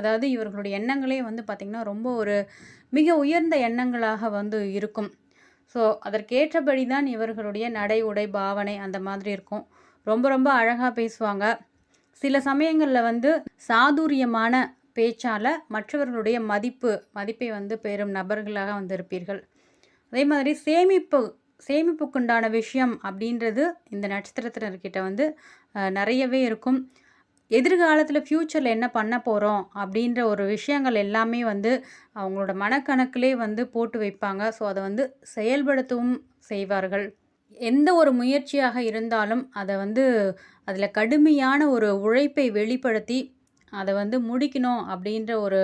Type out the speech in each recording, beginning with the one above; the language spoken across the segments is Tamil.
அதாவது இவர்களுடைய எண்ணங்களே வந்து பார்த்திங்கன்னா ரொம்ப ஒரு மிக உயர்ந்த எண்ணங்களாக வந்து இருக்கும். ஸோ அதற்கேற்றபடி தான் இவர்களுடைய நடை உடை பாவனை அந்த மாதிரி இருக்கும். ரொம்ப ரொம்ப அழகாக பேசுவாங்க. சில சமயங்களில் வந்து சாதுரியமான பேச்சால் மற்றவர்களுடைய மதிப்பு மதிப்பை வந்து பெறும் நபர்களாக வந்து இருப்பீர்கள் அதே மாதிரி சேமிப்பு சேமிப்புக்குண்டான விஷயம் அப்படின்றது இந்த நட்சத்திரத்தினர்கிட்ட வந்து நிறையவே இருக்கும். எதிர்காலத்தில் ஃப்யூச்சரில் என்ன பண்ண போகிறோம் அப்படின்ற ஒரு விஷயங்கள் எல்லாமே வந்து அவங்களோட மனக்கணக்கிலே வந்து போட்டு வைப்பாங்க. ஸோ அதை வந்து செயல்படுத்தவும் செய்வார்கள். எந்த ஒரு முயற்சியாக இருந்தாலும் அதை வந்து அதில் கடுமையான ஒரு உழைப்பை வெளிப்படுத்தி அதை வந்து முடிக்கணும் அப்படின்ற ஒரு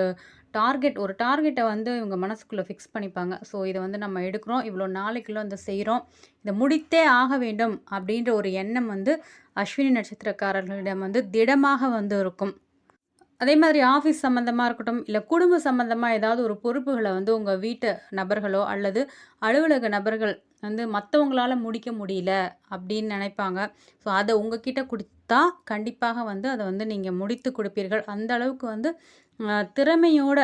டார்கெட் ஒரு டார்கெட்டை வந்து இவங்க மனசுக்குள்ளே ஃபிக்ஸ் பண்ணிப்பாங்க. ஸோ இதை வந்து நம்ம எடுக்கிறோம் இவ்வளோ நாளைக்குள்ள வந்து செய்கிறோம் இதை முடித்தே ஆக வேண்டும் அப்படின்ற ஒரு எண்ணம் வந்து அஸ்வினி நட்சத்திரக்காரர்களிடம் வந்து திடமாக வந்து இருக்கும். அதே மாதிரி ஆஃபீஸ் சம்மந்தமாக இருக்கட்டும் இல்லை குடும்ப சம்மந்தமாக ஏதாவது ஒரு பொறுப்புகளை வந்து உங்கள் வீட்டு நபர்களோ அல்லது அலுவலக நபர்கள் வந்து மற்றவங்களால முடிக்க முடியல அப்படின்னு நினைப்பாங்க. ஸோ அதை உங்ககிட்ட கொடுத்தா கண்டிப்பாக வந்து அதை வந்து நீங்கள் முடித்து கொடுப்பீர்கள். அந்த அளவுக்கு வந்து திறமையோட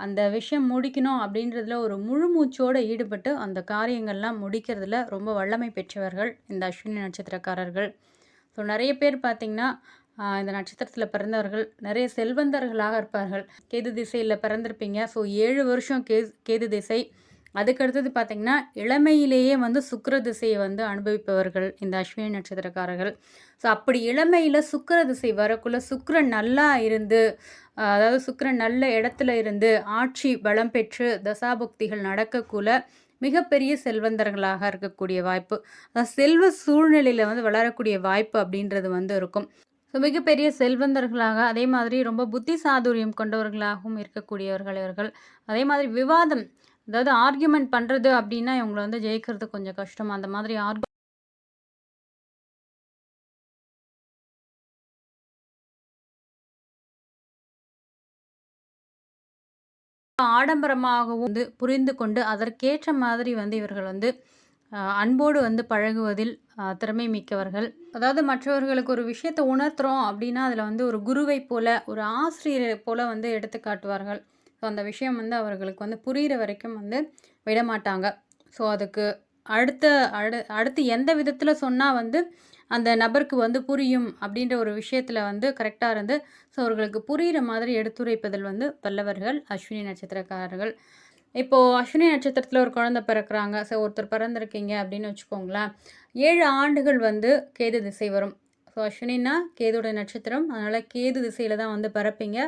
அந்த விஷயம் முடிக்கணும் அப்படின்றதுல ஒரு முழு மூச்சோடு ஈடுபட்டு அந்த காரியங்கள்லாம் முடிக்கிறதுல ரொம்ப வல்லமை பெற்றவர்கள் இந்த அஸ்வினி நட்சத்திரக்காரர்கள். ஸோ நிறைய பேர் பார்த்திங்கன்னா இந்த நட்சத்திரத்தில் பிறந்தவர்கள் நிறைய செல்வந்தர்களாக இருப்பார்கள். கேது திசையில் பிறந்திருப்பீங்க. ஸோ ஏழு வருஷம் கே கேது திசை. அதுக்கடுத்தது பார்த்திங்கன்னா இளமையிலேயே வந்து சுக்கர திசையை வந்து அனுபவிப்பவர்கள் இந்த அஸ்வினி நட்சத்திரக்காரர்கள். ஸோ அப்படி இளமையில் சுக்கர திசை வரக்குள்ள சுக்கரன் நல்லா இருந்து அதாவது சுக்கரன் நல்ல இடத்துல இருந்து ஆட்சி பலம் பெற்று தசாபுக்திகள் நடக்கக்குள்ள மிகப்பெரிய செல்வந்தர்களாக இருக்கக்கூடிய வாய்ப்பு. செல்வ சூழ்நிலையில் வந்து வளரக்கூடிய வாய்ப்பு அப்படின்றது வந்து இருக்கும். ஸோ மிகப்பெரிய செல்வந்தர்களாக அதே மாதிரி ரொம்ப புத்தி சாதுரியம் கொண்டவர்களாகவும் இருக்கக்கூடியவர்கள் இவர்கள். அதே மாதிரி விவாதம் அதாவது ஆர்கியூமெண்ட் பண்ணுறது அப்படின்னா இவங்களை வந்து ஜெயிக்கிறது கொஞ்சம் கஷ்டம் அந்த மாதிரி ஆர்கு ஆடம்பரமாகவும் வந்து புரிந்து கொண்டு அதற்கேற்ற மாதிரி வந்து இவர்கள் வந்து அன்போடு வந்து பழகுவதில் திறமை மிக்கவர்கள். அதாவது மற்றவர்களுக்கு ஒரு விஷயத்தை உணர்த்துறோம் அப்படின்னா அதில் வந்து ஒரு குருவை போல ஒரு ஆசிரியரை போல வந்து எடுத்து காட்டுவார்கள். ஸோ அந்த விஷயம் வந்து அவர்களுக்கு வந்து புரிகிற வரைக்கும் வந்து விட மாட்டாங்க ஸோ அதுக்கு அடுத்த அடு அடுத்து எந்த விதத்தில் சொன்னால் வந்து அந்த நபருக்கு வந்து புரியும் அப்படின்ற ஒரு விஷயத்தில் வந்து கரெக்டாக இருந்து ஸோ அவர்களுக்கு புரிகிற மாதிரி எடுத்துரைப்பதில் வந்து பல்லவர்கள் அஸ்வினி நட்சத்திரக்காரர்கள். இப்போது அஸ்வினி நட்சத்திரத்தில் ஒரு குழந்தை பிறக்கிறாங்க. ஸோ ஒருத்தர் பிறந்திருக்கீங்க அப்படின்னு வச்சுக்கோங்களேன். ஏழு ஆண்டுகள் வந்து கேது திசை வரும். ஸோ அஸ்வினின்னா கேதுடைய நட்சத்திரம். அதனால் கேது திசையில் தான் வந்து பிறப்பீங்க.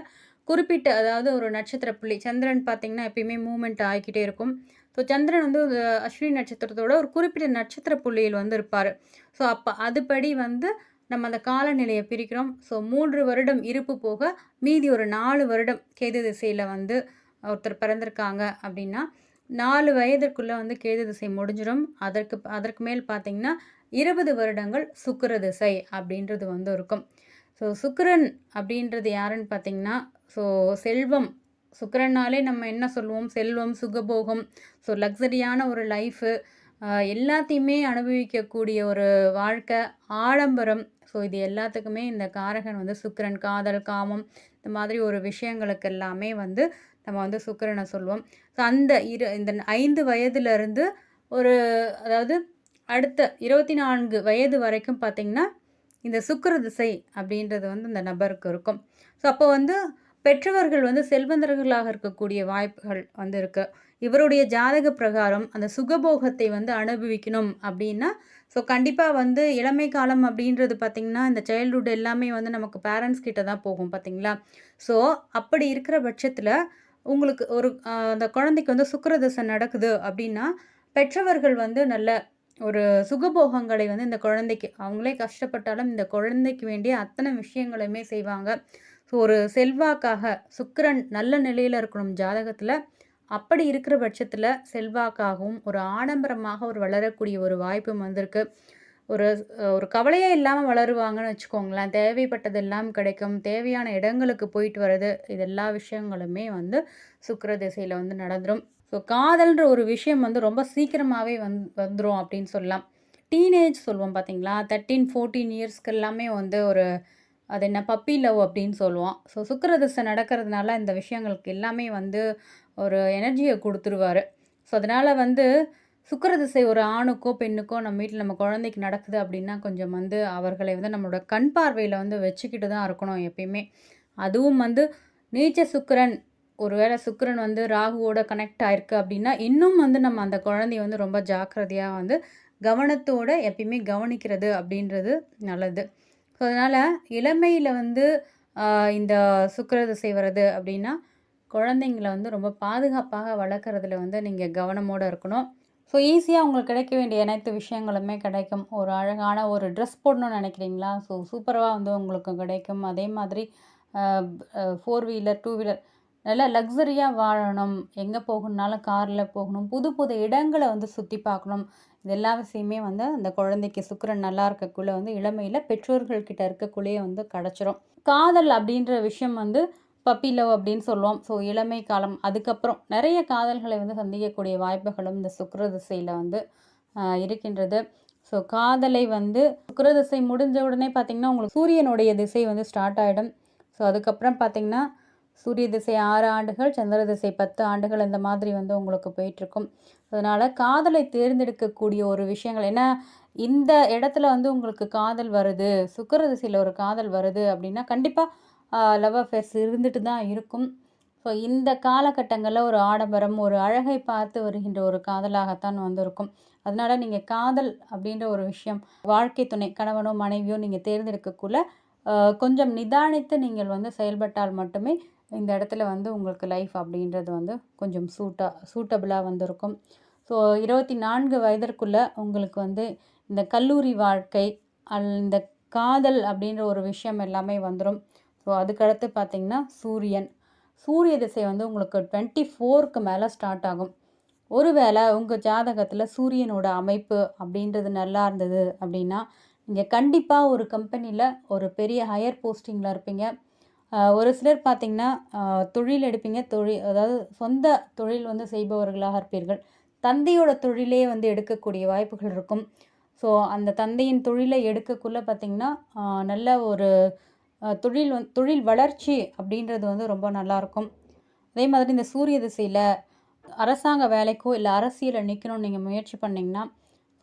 குறிப்பிட்ட அதாவது ஒரு நட்சத்திர புள்ளி சந்திரன் பார்த்தீங்கன்னா எப்பயுமே மூமெண்ட் ஆகிக்கிட்டே இருக்கும். ஸோ சந்திரன் வந்து அஸ்வினி நட்சத்திரத்தோட ஒரு குறிப்பிட்ட நட்சத்திர புள்ளியில் வந்து இருப்பார் ஸோ அப்போ அதுபடி வந்து நம்ம அந்த காலநிலையை பிரிக்கிறோம். ஸோ மூன்று வருடம் இருப்பு போக மீதி ஒரு நாலு வருடம் கேது திசையில் வந்து ஒருத்தர் பிறந்திருக்காங்க அப்படின்னா நாலு வயதிற்குள்ளே வந்து கேது திசை முடிஞ்சிடும் அதற்கு அதற்கு மேல் பார்த்திங்கன்னா இருபது வருடங்கள் சுக்கர திசை அப்படின்றது வந்து இருக்கும். ஸோ சுக்கரன் அப்படின்றது யாருன்னு பார்த்தீங்கன்னா ஸோ செல்வம் சுக்கிரனாலே நம்ம என்ன சொல்லுவோம்? செல்வம் சுகபோகம். ஸோ லக்ஸரியான ஒரு லைஃபு எல்லாத்தையுமே அனுபவிக்கக்கூடிய ஒரு வாழ்க்கை ஆடம்பரம். ஸோ இது எல்லாத்துக்குமே இந்த காரகன் வந்து சுக்கரன். காதல் காமம் இந்த மாதிரி ஒரு விஷயங்களுக்கு எல்லாமே வந்து நம்ம வந்து சுக்கரனை சொல்லுவோம். ஸோ அந்த இரு இந்த ஐந்து வயதுலேருந்து ஒரு அதாவது அடுத்த இருபத்தி நான்கு வயது வரைக்கும் பார்த்திங்கன்னா இந்த சுக்கர திசை அப்படின்றது வந்து இந்த நபருக்கு இருக்கும். ஸோ அப்போ வந்து பெற்றவர்கள் வந்து செல்வந்தர்களாக இருக்கக்கூடிய வாய்ப்புகள் வந்து இருக்கு இவருடைய ஜாதக பிரகாரம் அந்த சுகபோகத்தை வந்து அனுபவிக்கணும் அப்படின்னா ஸோ கண்டிப்பாக வந்து இளமை காலம் அப்படின்றது பார்த்திங்கன்னா இந்த சைல்ட்ஹுட் எல்லாமே வந்து நமக்கு பேரண்ட்ஸ் கிட்ட தான் போகும் பார்த்திங்களா ஸோ அப்படி இருக்கிற பட்சத்தில் உங்களுக்கு ஒரு அந்த குழந்தைக்கு வந்து சுக்கரதசை நடக்குது அப்படின்னா பெற்றவர்கள் வந்து நல்ல ஒரு சுகபோகங்களை வந்து இந்த குழந்தைக்கு அவங்களே கஷ்டப்பட்டாலும் இந்த குழந்தைக்கு வேண்டிய அத்தனை விஷயங்களுமே செய்வாங்க. ஸோ ஒரு செல்வாக்காக சுக்கரன் நல்ல நிலையில் இருக்கணும் ஜாதகத்தில். அப்படி இருக்கிற பட்சத்தில் செல்வாக்காகவும் ஒரு ஆடம்பரமாக ஒரு வளரக்கூடிய ஒரு வாய்ப்பு வந்திருக்கு. ஒரு ஒரு கவலையே இல்லாமல் வளருவாங்கன்னு வச்சுக்கோங்களேன். தேவைப்பட்டதெல்லாம் கிடைக்கும். தேவையான இடங்களுக்கு போயிட்டு வர்றது இது எல்லா விஷயங்களுமே வந்து சுக்கர திசையில் வந்து நடந்துடும் ஸோ காதல்ன்ற ஒரு விஷயம் வந்து ரொம்ப சீக்கிரமாகவே வந் வந்துடும் அப்படின்னு சொல்லலாம். டீனேஜ் சொல்லுவோம் பார்த்தீங்களா தேர்ட்டீன் ஃபோர்டீன் இயர்ஸ்க்கு எல்லாமே வந்து ஒரு அது என்ன பப்பி லவ் அப்படின்னு சொல்லுவோம் ஸோ சுக்கரதிசை நடக்கிறதுனால இந்த விஷயங்களுக்கு எல்லாமே வந்து ஒரு எனர்ஜியை கொடுத்துருவாரு. ஸோ அதனால் வந்து சுக்கரதிசை ஒரு ஆணுக்கோ பெண்ணுக்கோ நம்ம வீட்டில் நம்ம குழந்தைக்கு நடக்குது அப்படின்னா கொஞ்சம் வந்து அவர்களை வந்து நம்மளோட கண் பார்வையில் வந்து வச்சுக்கிட்டு தான் இருக்கணும் எப்பயுமே. அதுவும் வந்து நீச்ச சுக்கரன் ஒருவேளை சுக்கிரன் வந்து ராகுவோட கனெக்ட் ஆயிருக்கு அப்படின்னா இன்னும் வந்து நம்ம அந்த குழந்தைய வந்து ரொம்ப ஜாக்கிரதையாக வந்து கவனத்தோடு எப்பயுமே கவனிக்கிறது அப்படின்றது நல்லது. ஸோ அதனால் இளமையில் வந்து இந்த சுக்கிர திசை வருது அப்படின்னா குழந்தைங்கள வந்து ரொம்ப பாதுகாப்பாக வளர்க்குறதுல வந்து நீங்கள் கவனமோடு இருக்கணும். ஸோ ஈஸியாக உங்களுக்கு கிடைக்க வேண்டிய அனைத்து விஷயங்களுமே கிடைக்கும். ஒரு அழகான ஒரு ட்ரெஸ் போடணும்னு நினைக்கிறீங்களா? ஸோ சூப்பராக வந்து உங்களுக்கு கிடைக்கும். அதே மாதிரி ஃபோர் வீலர் டூ வீலர் நல்லா லக்ஸரியாக வாழணும். எங்கே போகணுன்னாலும் காரில் போகணும். புது புது இடங்களை வந்து சுற்றி பார்க்கணும். இது எல்லா விஷயமே வந்து அந்த குழந்தைக்கு சுக்கிரன் நல்லா இருக்கக்குள்ளே வந்து இளமையில் பெற்றோர்கள்கிட்ட இருக்கக்குள்ளேயே வந்து கிடச்சிரும். காதல் அப்படின்ற விஷயம் வந்து பப்பி லவ் அப்படின்னு சொல்லுவோம். ஸோ இளமை காலம். அதுக்கப்புறம் நிறைய காதல்களை வந்து சந்திக்கக்கூடிய வாய்ப்புகளும் இந்த சுக்கர திசையில் வந்து இருக்கின்றது. ஸோ காதலை வந்து சுக்கர திசை முடிஞ்ச உடனே பார்த்திங்கன்னா உங்களுக்கு சூரியனுடைய திசை வந்து ஸ்டார்ட் ஆகிடும் ஸோ அதுக்கப்புறம் பார்த்திங்கன்னா சூரிய திசை ஆறு ஆண்டுகள் சந்திர திசை பத்து ஆண்டுகள் இந்த மாதிரி வந்து உங்களுக்கு போயிட்டுருக்கும். அதனால் காதலை தேர்ந்தெடுக்கக்கூடிய ஒரு விஷயங்கள் ஏன்னா இந்த இடத்துல வந்து உங்களுக்கு காதல் வருது சுக்கர திசையில் ஒரு காதல் வருது அப்படின்னா கண்டிப்பாக லவ் அஃபேர்ஸ் இருந்துட்டு தான் இருக்கும். ஸோ இந்த காலகட்டங்களில் ஒரு ஆடம்பரம் ஒரு அழகை பார்த்து வருகின்ற ஒரு காதலாகத்தான் வந்திருக்கும். அதனால நீங்கள் காதல் அப்படின்ற ஒரு விஷயம் வாழ்க்கை துணை கணவனோ மனைவியோ நீங்கள் தேர்ந்தெடுக்கக்குள்ள கொஞ்சம் நிதானித்து நீங்கள் வந்து செயல்பட்டால் மட்டுமே இந்த இடத்துல வந்து உங்களுக்கு லைஃப் அப்படின்றது வந்து கொஞ்சம் சூட்டாக சூட்டபிளாக வந்திருக்கும். ஸோ இருபத்தி நான்கு வயதிற்குள்ளே உங்களுக்கு வந்து இந்த கல்லூரி வாழ்க்கை அல் இந்த காதல் அப்படின்ற ஒரு விஷயம் எல்லாமே வந்துடும் ஸோ அதுக்கடுத்து பார்த்திங்கன்னா சூரியன். சூரிய திசை வந்து உங்களுக்கு டுவெண்ட்டி ஃபோருக்கு மேலே ஸ்டார்ட் ஆகும். ஒருவேளை உங்கள் ஜாதகத்தில் சூரியனோட அமைப்பு அப்படின்றது நல்லா இருந்தது அப்படின்னா நீங்கள் கண்டிப்பாக ஒரு கம்பெனியில் ஒரு பெரிய ஹையர் போஸ்டிங்கில் இருப்பீங்க. ஒரு சிலர் பார்த்திங்கன்னா தொழில் எடுப்பீங்க. தொழில் அதாவது சொந்த தொழில் வந்து செய்பவர்களாக இருப்பீர்கள். தந்தையோட தொழிலே வந்து எடுக்கக்கூடிய வாய்ப்புகள் இருக்கும். ஸோ அந்த தந்தையின் தொழிலை எடுக்கக்குள்ளே பார்த்தீங்கன்னா நல்ல ஒரு தொழில் வந்து தொழில் வளர்ச்சி அப்படின்றது வந்து ரொம்ப நல்லாயிருக்கும் அதே மாதிரி இந்த சூரிய திசையில் அரசாங்க வேலைக்கோ இல்லை அரசியலில் நிற்கணும்னு நீங்கள் முயற்சி பண்ணிங்கன்னா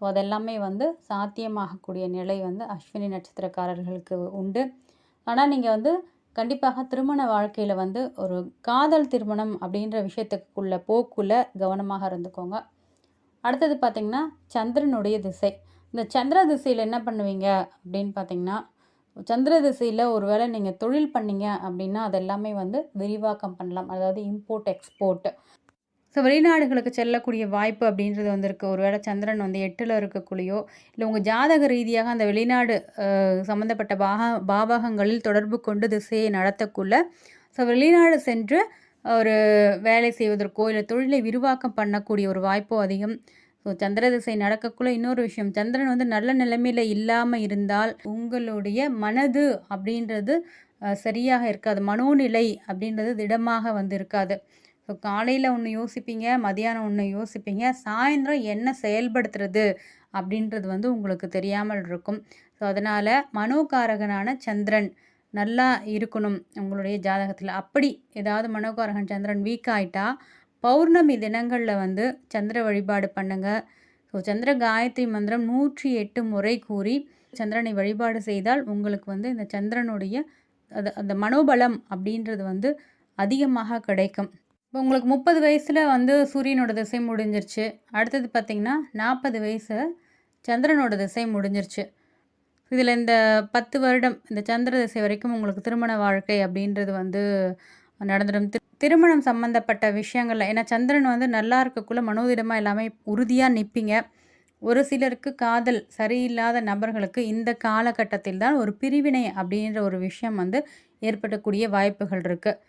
ஸோ அதெல்லாமே வந்து சாத்தியமாகக்கூடிய நிலை வந்து அஸ்வினி நட்சத்திரக்காரர்களுக்கு உண்டு. ஆனால் நீங்கள் வந்து கண்டிப்பாக திருமண வாழ்க்கையில் வந்து ஒரு காதல் திருமணம் அப்படின்ற விஷயத்துக்குள்ள போக்குள்ளே கவனமாக இருந்துக்கோங்க. அடுத்தது பார்த்திங்கன்னா சந்திரனுடைய திசை. இந்த சந்திர திசையில் என்ன பண்ணுவீங்க அப்படின்னு பார்த்தீங்கன்னா சந்திர திசையில் ஒருவேளை நீங்கள் தொழில் பண்ணீங்க அப்படின்னா அதெல்லாமே வந்து விரிவாக்கம் பண்ணலாம். அதாவது இம்போர்ட் எக்ஸ்போர்ட் ஸோ வெளிநாடுகளுக்கு செல்லக்கூடிய வாய்ப்பு அப்படின்றது வந்திருக்கு. ஒருவேளை சந்திரன் வந்து எட்டில் இருக்கக்குள்ளேயோ இல்லை உங்கள் ஜாதக ரீதியாக அந்த வெளிநாடு சம்மந்தப்பட்ட பாக பாவகங்களில் தொடர்பு கொண்டு திசையை நடத்தக்குள்ள ஸோ வெளிநாடு சென்று ஒரு வேலை செய்வதற்கோ இல்லை தொழிலை விரிவாக்கம் பண்ணக்கூடிய ஒரு வாய்ப்போ அதிகம். ஸோ சந்திர திசை நடக்கக்குள்ள இன்னொரு விஷயம் சந்திரன் வந்து நல்ல நிலைமையில் இல்லாமல் இருந்தால் உங்களுடைய மனது அப்படின்றது சரியாக இருக்காது. மனோநிலை அப்படின்றது திடமாக வந்து இருக்காது ஸோ காலையில் ஒன்று யோசிப்பீங்க மதியானம் ஒன்று யோசிப்பீங்க சாயந்தரம் என்ன செயல்படுத்துறது அப்படின்றது வந்து உங்களுக்கு தெரியாமல் இருக்கும். ஸோ அதனால் மனோகாரகனான சந்திரன் நல்லா இருக்கணும் உங்களுடைய ஜாதகத்தில். அப்படி ஏதாவது மனோகாரகன் சந்திரன் வீக் ஆகிட்டா பௌர்ணமி தினங்களில் வந்து சந்திர வழிபாடு பண்ணுங்க. ஸோ சந்திர காயத்ரி மந்திரம் நூற்றி எட்டு முறை கூறி சந்திரனை வழிபாடு செய்தால் உங்களுக்கு வந்து இந்த சந்திரனுடைய அது அந்த மனோபலம் அப்படின்றது வந்து அதிகமாக கிடைக்கும். இப்போ உங்களுக்கு முப்பது வயசில் வந்து சூரியனோட திசை முடிஞ்சிருச்சு. அடுத்தது பார்த்திங்கன்னா நாற்பது வயசு சந்திரனோட திசை முடிஞ்சிருச்சு. இதில் இந்த பத்து வருடம் இந்த சந்திர திசை வரைக்கும் உங்களுக்கு திருமண வாழ்க்கை அப்படின்றது வந்து நடந்துடும். திருமணம் சம்மந்தப்பட்ட விஷயங்கள்ல ஏன்னா சந்திரன் வந்து நல்லா இருக்கக்குள்ளே மனோதிடமாக எல்லாமே உறுதியாக நிற்பீங்க ஒரு சிலருக்கு காதல் சரியில்லாத நபர்களுக்கு இந்த காலகட்டத்தில் தான் ஒரு பிரிவினை அப்படின்ற ஒரு விஷயம் வந்து ஏற்படக்கூடிய வாய்ப்புகள் இருக்குது